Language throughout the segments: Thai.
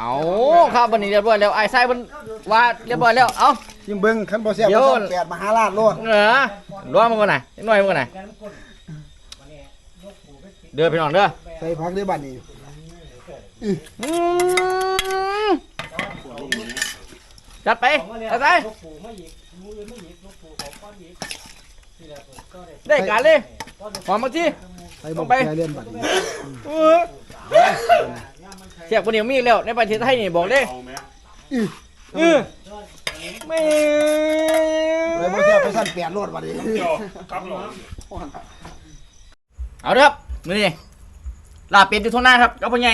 เอาครับวันนี้เรียบร้อยแล้วไอ้ไส้มันว่าเรียบร้อยแล้วเอายิงเบิ้งคันบ่แซ่บเดี๋ยวบ่ซ่บแปดมหาราชโลดเออร้อนมันก่อนหน่อยนิดหน่อยมันก่อนหน่อยเด้อพี่น้องเด้อใส่ผักด้วยบัดนี้อืมจัดไปจัดไปได้การเลยหอมบางทีใส่ลบ่งไปแค่เล่นบัดนี้ เออ เสียบคนเดียวมีอีกแล้วในประเทศไทยนี่บอกเลยเออไม่เลยบ่แซ่บไปสั่นแปดโลดบัดนี้เอาเด้อครับมือนี่ลาบเป็ดอยู่ทางหน้าครับกับพ่อใหญ่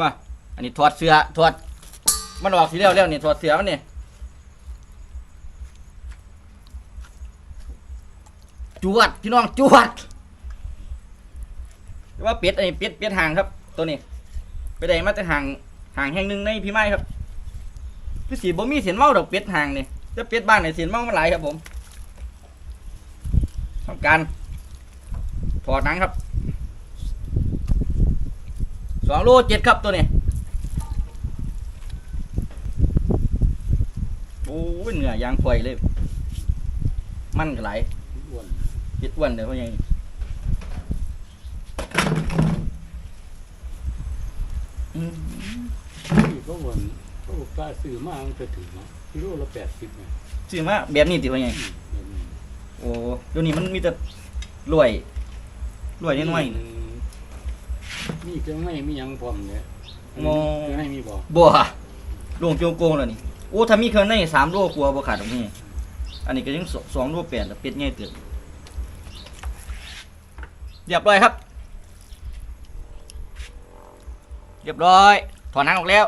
มาอันนี้ถอดเสื้อถอดมันออกสีเร็วเร็วนี่ถอดเสื้อมันนี่จวดพี่น้องจวดแต่ว่าเป็ดอันนี้เป็ดเป็ดห่างครับ ตัวนี้ ไปได้มาแต่ห่างห่างแห่งหนึ่งในพี่ไม้ครับคือสีบ่มีเสียนเมาดอกเป็ดห่างนี่แต่เป็ดบ้านเนี่ยเสียนเมามันหลายครับผมทำการถอดหนังครับสองโลเจ็ดครับตัวนี้โอ้ยเหนื่อยยางไฟเลย มันก็ไหลายเป็ดอ้วนเลยเพราะยัง อืม ที่เขาวนเขากล้าซื้อมามันก็ถึงเนาะกิโลละแปดสิบไงซื้อมาแบบนี้ติว่าไงอืมโอ้เดี๋ยวนี้มันมีแต่รวยรวยน้อยมีเครื่องในมีหยังพร้อมเนี่ยโมเครื่องในมีบ่ๆบัวลงโจงโกงแล้วนี่โอ้ถ้ามีเครื่องในสามโลกลัวบ่ขาดตรงนี้อันนี้ก็ยังสสองโลแปดแล้วเป็ดง่ายเกินเรียบร้อยครับ เรียบร้อย ถอนหนังออกแล้ว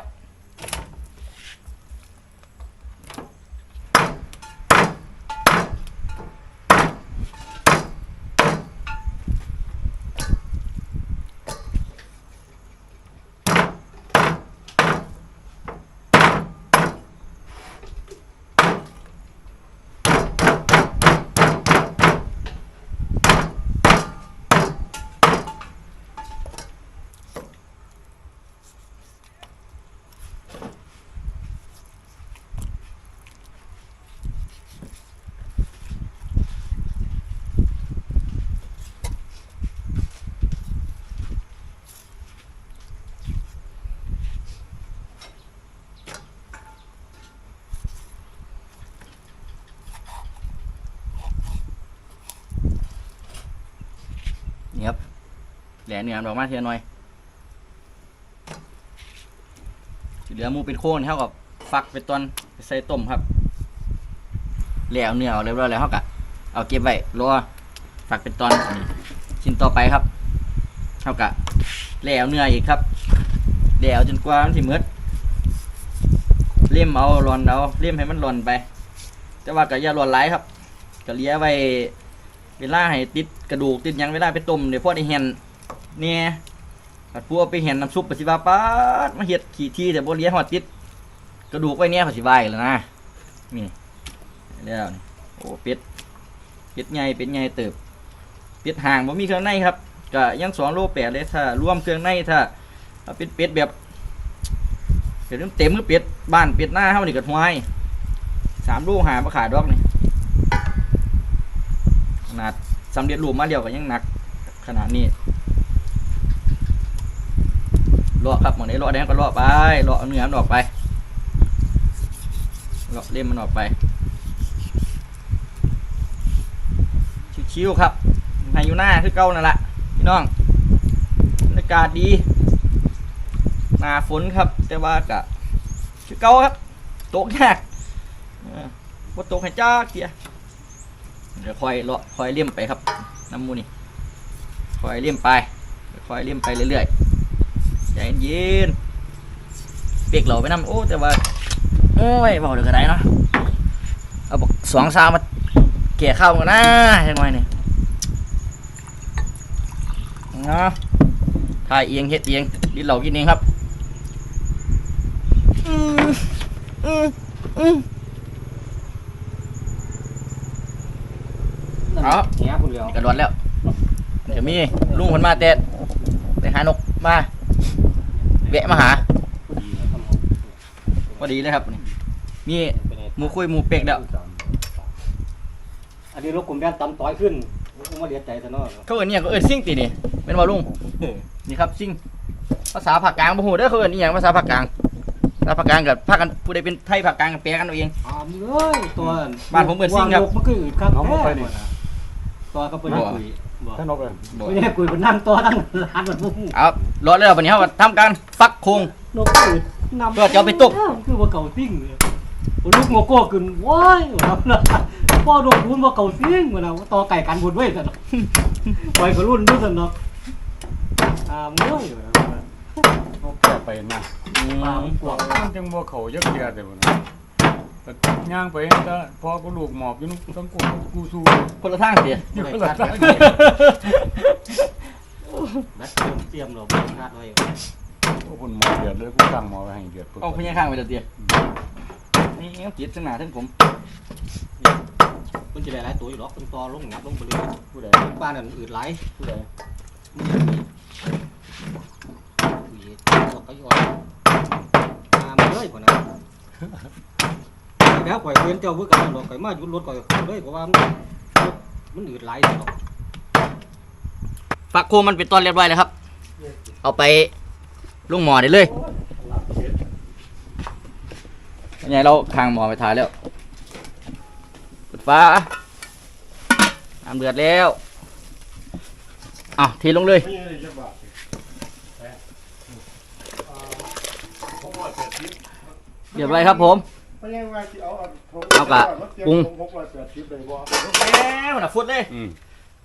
นี่ครับแหลเนื้อมันอกมาเทียหน่อยที่เหลือมูเป็นโคนเท่ากับฟักเป็นตอนใส่ต้มครับแหลวเนื้อเอาเรียบร้อยแล้วเท่ากับเอาเก็บไว้รอฟักเป็นตอนชิ้นต่อไปครับเท่ากับแหลวเนื้ออีกครับแหลวจนกว่ามันสิมืดเลี่ยมเอาหลอนเอาเลี่ยมให้มันหลอนไป แต่ว่าก็อย่าหลอนหลายครับก็เลี้ยไว้ เวลาให้ติดกระดูกติดยังเวลาไปต้มเดี๋ยวพอได้เห็นเนี่ยผัดพัวไปเห็นน้ำซุปปสิว่าป๊าดมาเห็ดขี่ที่แต่บ่เลี้ยหอดติด กระดูกไว้เนี่ยปสิวายแล้วนะนี่แล้วนี่โอ้เป็ดเป็ดใหญ่เป็ดใหญ่เติบเป็ดห่างบ่มีเครื่องในครับก็ยังสองโลแปดเลยถ้ารวมเครื่องในถ้าเป็ดเป็ดแบบเป็ดเต็มมือเป็ดบ้านเป็ดหน้าเฮานี่ก็หวายสามโลหามาขายดอกนี่ นาดสำเร็จรูปมาเดียวก็ยังหนัก ขนาดนี้ลาะครับหมองนี้เลาะแดงก็เลาะไปเลาะเนื้อมันออกไปเลาะเล่มมันออกไป ชิวๆครับไฮยูน่าคือเก่านั่นแหละพี่น้องบรรยากาศดีหนาฝนครับ แต่ว่ากะคือเก่าครับตกยากเออบ่ตกให้จ้าเกีย เดี๋ยวคอยเลาะคอยเลี่ยมไปครับ น้ำมูนี่คอยเลี่ยมไปคอยเลี่ยมไปเรื่อยๆใจเย็นเปียกเหล่าไปน้ำโอ้แต่ว่าโอ้ยบอกเดี๋ยวก็ได้เนาะเอาบอกสองสามมาเกี่ยข้าวกันนะยังไงเนี่ยเนาะถ่ายเอียงเฮ็ดเอียงดินเหล่ากินเองครับ อืมอืมอืม เอาเนี้ยคุณเลี้ยวกระโดดแล้วเดี๋ยวมีลุงคนมาเตะไปหานกมาแวะมาหาพอดีเลยครับนี่มีหมูคุยหมูเป็กแล้วอันนี้รถกลุ่มแดนตำต้อยขึ้นผมว่าเดียดใจซะเนาะเขาเอิ้นอหย่างก็เอิ้นซิ่งตีนี่เป็นว่าลุงนี่ครับซิ่งภาษาภาคกลางบ่ฮู้เด้อเขาเอิ้นอีหยังภาษาภาคกลางภาษาภาคกลางกับภาคกันผู้ใดเป็นไทยภาคกลางก็แปลกันเอาเองอ่ามึงเอ้ยตัวบ้านผมเปิดซิ่งครับวางกมันคืออืดครับแท้ ตัวก็เปิดให้คุยบอกท่านนกเลยไม่ใช่คุยเป็นนั่งตัวนั่งร้านแบบมึงเอารอแล้ววันนี้เขาก็ทำการฟักโครงนกอืดนำเพื่อจะเอาไปตุกคือว่าเก่าซิ่งเลยลูกโงโก้ขึ้นว้ายว่าแล้วพ่อโดนรุนว่าเก่าซิ่งว่าแล้วต่อไก่กันบุญเว้ยซะเนาะปล่อยก็รุ่นด้วยซะเนาะอ่ามึงเอ้ยว่าแล้วเขาแก่ไปนะอืปลามมันกวางมันจังบ่เขายักเกียแต่บ่นะแต่ย่างไปแต่พอกูลูกหมอบอยู่นู่นต้องกูกูสู้ คนละทางเสียอยู่คนละทางแบตเตรียมเตรียมเราไปคาดไว้โอ้คนหมอบเดือดเลยกูตั้งหมอบไว้ให้เดือดปึ๊บเอาพญาข้างไปเดี๋ยวเตียนี่เอาจิตทั้งหน้าทั้งผมมันจะได้หลายตัวอยู่หรอกเป็นตัวลงงับลงไปเลยผู้ใดบ้านนั่นอืดไหลายผู้ใดมีตกก็ย้อนมามาเลยก่อนนะ แล้วข่อยเวียนเจ้าเพื่อกันดอกข่อยมาหยุดรถข่อยเข้าเลยเพราะว่ามันมันอืดไหลายดอกฟักโคมันเป็นตอนเรียบร้อยแล้วครับ เอาไปลุงหมอได้เลยยังไงเราคางหมอไปถ่ายแล้วปิดฟ้าน้ำเดือดแล้วอะเทลงเลยเรียบร้อยครับผมเอา กะปรุงแล้วนะฟุดเลยอืม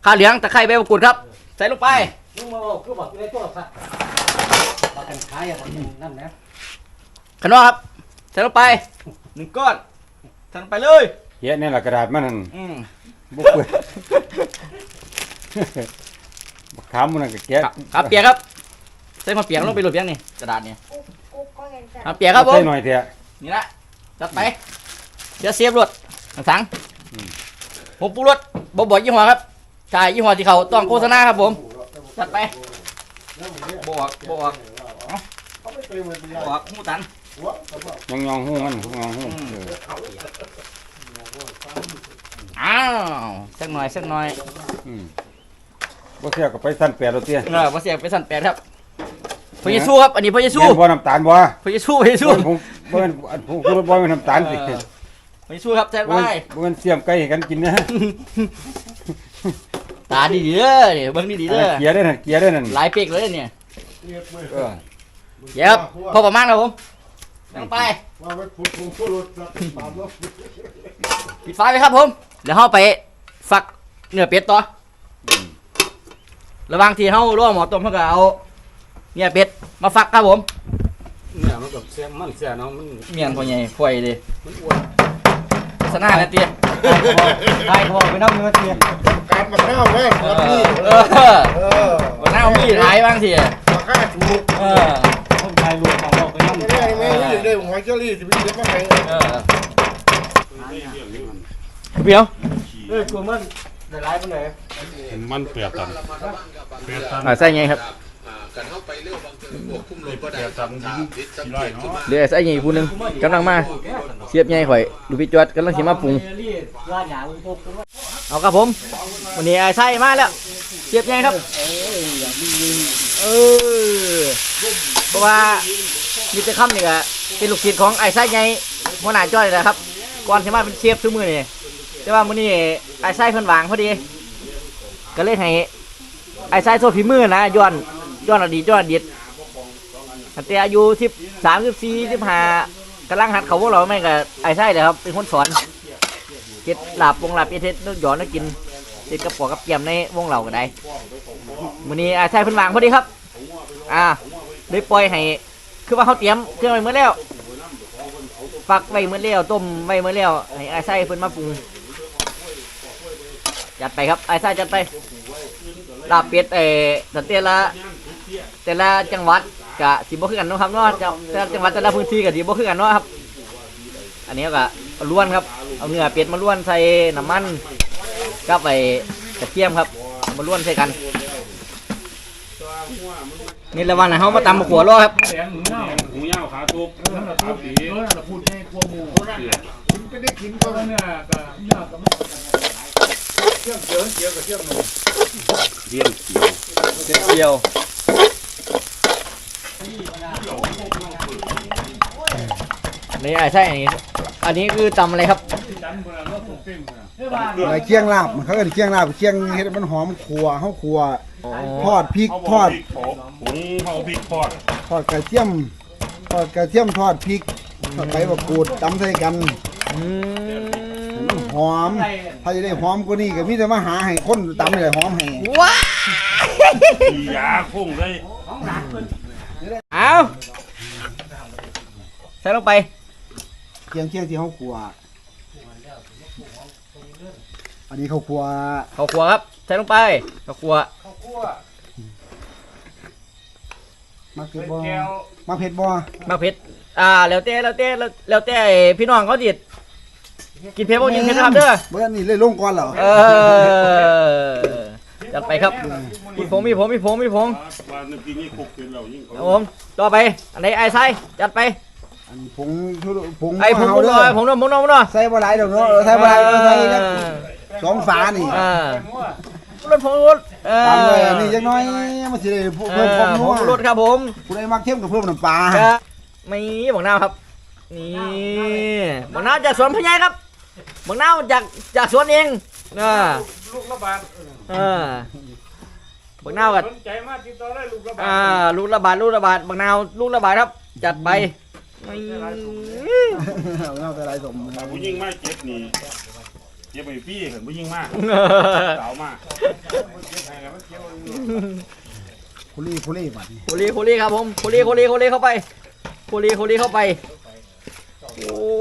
ข้าวเหลืองตะไคร้ใบมะกรูดครับ ใส่ลงไปมึงมาบอกคือบอกในโทรศัพท์มากันขายอย่างนั่นนะขนมครับ ใส่ลงไปหนึ่งก้อนใส่ลงไปเลยเฮียนี่ล่ะกระดาษมันนั่นอืมบ่เปื่อยบักขามมันนั่นก็แกะครับครับเปียกครับใส่มาเปียกลงไปหลุดเปียกนี่กระดาษนี่ครับเปียกครับผใส่มหน่อยเถอะนี่ละจัดไป เดี๋ยวเสียบรถสังอืมผมปูรถบบอกยี่ห้อครับใช่ยี่ห้อที่เขาต้องโฆษณาครับผมจัดไปบอกบอกบอกหูตันยองยองๆหูมันยองๆหูอืมเอออ้าวสักหน่อยสักหน่อยอืมบ่เสียก็ไปสั่นแปดแล้วเตี้ยเออมาเสียงไปสั่นแปดครับพระเยซูครับอันนี้พระเยซูแม่นบ่น้ำตาลบ่พระเยซูพระเยซูผมบ่แม่นอันผมคือบ่แม่นน้ำตาลสิ เออพระเยซูครับแท้บ่ไปแม่นบ่แม่นเสียมไก่ให้กันกินนะตาดีดีๆเด้อเนี่ยเบิ้งดีดีๆเด้อเกียร์ได้นั่นเกียร์ได้นั่นหลายเป๊กเลยเนี่ยเออเดี๋ยวครับพอประมาณครับผมลงไปว่ามันพูดพูดพูดรถตามรถปิดไฟไปครับผมเดี๋ยวเราไปฝักเนื้อเป็ดต่ออระหว่างที่เราล่อหมอต้มเขาก็เอาเนื้อเป็ดมาฝักครับผมเนี่ยมันกับเสียมันเสียเนาะมันเมียนพ่อใหญ่พ่อยเลยมันอ้วน สนาแล้วเตี้ยใช่เขาบอกไปน้ำเนื้อเทียนการมาข้าวแม่เอครับนี่อเออเออวันหน้าเอามีดหายบ้างทีมาข้าถูกเออคนไทยรวมของเราไปน้ำไม่ได้ไม่ได้ได้หัวเจอรี่จะไปเลี้ยงมาไงเออเปียวเออตัวมันได้หลายปานไหนมันเปรียบตันเปรียบตันอ่าใส่ไงครับกันเข้าไปเร็วบางเทื่อพวกคุ้มลงก็ได้เปรียบตันถามพิษสังเกตขึ้นมาเหลือใส่ไงผู้หนึงกำลังมาเสียบใหญ่ข่อยดูพี่จวดกำลังสิมาปรุงเอาครับผมวันนี้ไอ้ไส้มาแล้วเสียบใหญ่ครับเออเพราะว่ามีสตอร์คัมนี่ก็เป็นลูกศิษย์ของไอ้ไส้ใหญ่หัวหน้าจ้อยนะครับก่อนสิมาเป็นเทียบทุกมือนี่แต่ว่าวันนี้ไอ้ไส้เพิ่นวางพอดี ก็เล่ยให้ไอ้ไส้โซ่ฝีมือนะย้อนย้อนอดีตย้อนอดีตแต่อายุสิบสามสิบสี่สิบห้า กำลังหัดเขาพวกเราไม่กับไอ้ไส้เลยครับ เป็นคนสอนเจ็ดหลาบวงหลาบเอเทสนึกหยอนนึกกินเจ็ดกระป๋อกับเกียมในวงเหล่าก็ได้มื้อนี้ไอาใช่เพิ่นวางพอดีครับ อ่าเลยปล่อยให้คือว่าเขาเตรียมเครื่องไว้เมื่อแล้วฝักไว้เมื่อแล้วต้มไว้เมื่อแล้วให้อาใช่เพิ่นมาปรุงจัดไปครับไอาใช่จัดไปลาบเป็ดเอ่อแต่ละแต่ละจังหวัด กะสิบ่คือกันเนาะครับเนาะแต่แต่ละจังหวัดแต่ละพื้นที่กะสิบ่คือกันเนาะครับ อันนี้ก็เอาล้วนครับ เอาเนื้อเป็ดมาล้วนใส่น้ำมันกับไปกระเทียมครับเอามาล้วนใส่กัน นี่ระวังนะเขามาตำบักหัวรอครับ แดงหมูเน่าหมูย่างขาทุบนั่นแหละพูดดีเออนั่นแหละพูดให้พวหมูกินก็ได้กินก็เนี่ยก็เนี่ยก็ไม่เชื่อมเจียวเจียวกับเชื่อมหนูเลี้ยงเขียวเจ็ดเดียว นี่ไอ้ใช่อันนี้อันนี้คือตำอะไรครับจันเวลาเราส่งเป้งเวลาเฮ้ยบ้านอะไรเคี่ยงลาบเขาก็เคี่ยงลาบเคี่ยงเฮ็ดให้มันหอมขัวเฮาขัวทอดพริกทอดหุงเขาพริกทอดทอดกระเทียมทอดกระเทียมทอดพริกทอดใบมะกรูดตำใส่กันอืมหอมถ้าจะได้หอมกว่านี้ก็มีแต่มาหาให้คนตำนี่แหละหอมให้ว้ามียาพุ่งเลย เอาใส่ลงไปเคี่ยงเคี่ยงที่เฮาขัวอันนี้เขาขัวข้าวคั่วครับ ใส่ลงไปข้าวคั่วมาเผ็ดบ่มาเผ็ดบ่มะเผ็ดอ่า แล้วแต่แล้วแต่แล้วแล้วแต่พี่น้องเขาจิตกินเผ็ดบ่กินเผ็ดนะครับเด้อเบิ่งนี่เลยลงก่อนเหรอเออ จัดไปครับมีผมมีผมมีผมมีผมว่านึกกินนี่คุกเป็นเรายิ่งครับผมต่อไปอันไหนไอ้ไส้จัดไปอันนี้ผงชูรสผงไอ้ผมเฮาผมหเด้น่อยอผมหน่อยผมหน่อยผมหน่อยใส่บ่หลายดอกเนาะใส่บ่หลายใส่จักสองฝานี่อ่ารถผมรถเออตามเลยอันนี้จักหน้อยมันสิได้เพิ่มความผนัมวรถครับผมผู้ใดมักเข้มก็เพิ่มน้ำปลาครับมีบักนาวครับนี่บักนาวจากสวนพญายครับบักนาวจากจากสวนเอง นะลูกระบาดเออบักนาวกับสนใจมากติดต่อได้ลูกระบาดอ่าลูกระบาดลูกระบาดบักนาวลูกระบาดครับ จัดไปนี่เอาแต่หลายสมถ้าผู้ยิ่งมากเจ็บนี่เจ็บไปพี่เห็นผู้ยิ่งมากสาวมากคุรี่คุรี่บัดนี้โคลีโคลีครับผมโคลีโคลีโคลีเข้าไปโคลีโคลีเข้าไปโอ้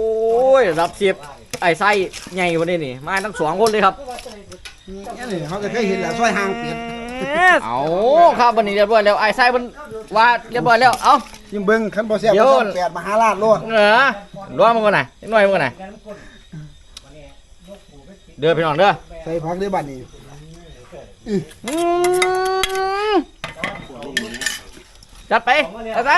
ยรับเสียบ ไอ้ไส้ใหญ่วันนี้นี่มาทั้งสองคนเลยครับ นี่นี่เขาก็เคยเห็นแหละซอยหางเป็ดเอาครับวันนี้เรียบร้อยแล้วไอ้ไส้มันว่าเรียบร้อยแล้วเอายิ่งเบิ่งคันบ่แซ่บเดี๋ยวก็ต้องแปดมหาราชโลดเออร้อนมันก่อนไหนนิดหน่อยมันก่อนไหนเด้อพี่น้องเด้อใส่ผักได้บัดนี้อืมจัดไปจัดไป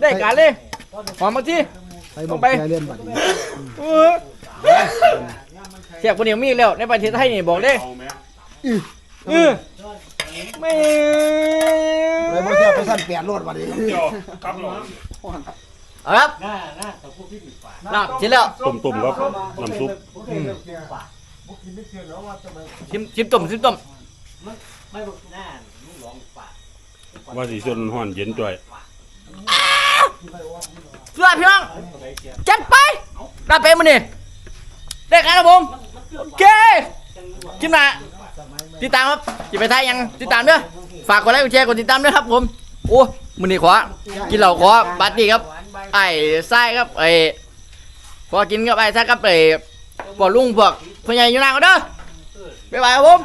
ได้การเลย หอมมาที่ใส่ลบ่งไปแค่เล่นบัดนี้เออเสียบคนเดียวมีอีกแล้ว ในประเทศไทยนี่บอกเด้เอาไหมเออไม่เลยบ่แซ่บไปสั่นแปดโลดบัดนี้เดี๋ยวครับหลงเอาครับหน้าหน้าแต่พวกพี่ปิดฝาน่าชิมแล้วตุ่มตุ่มๆครับน้ำซุปชิมชิมต้มชิมต้มไม่บอกหน้าลูกหลงฝาว่าสีชนห่อนเย็นจ่อย เพื่อพี่น้องจัดไปรับเป็นมันนี่ได้การครับผมโอเคคลิปหน้าติดตามครับจิไปไทยยังติดตามเด้อฝากกดไลค์กดแชร์กดติดตามด้วยครับผมโอ้มือนี่ขอกินเหล้าขอปาร์ตี้ครับ ไอ้ไส้ครับไอ้พอกินกับไอ้ไส้ครับไอ้ปอลุงพวกพ่อใหญ่อยู่นานก็เด้อบ๊ายบายครับผม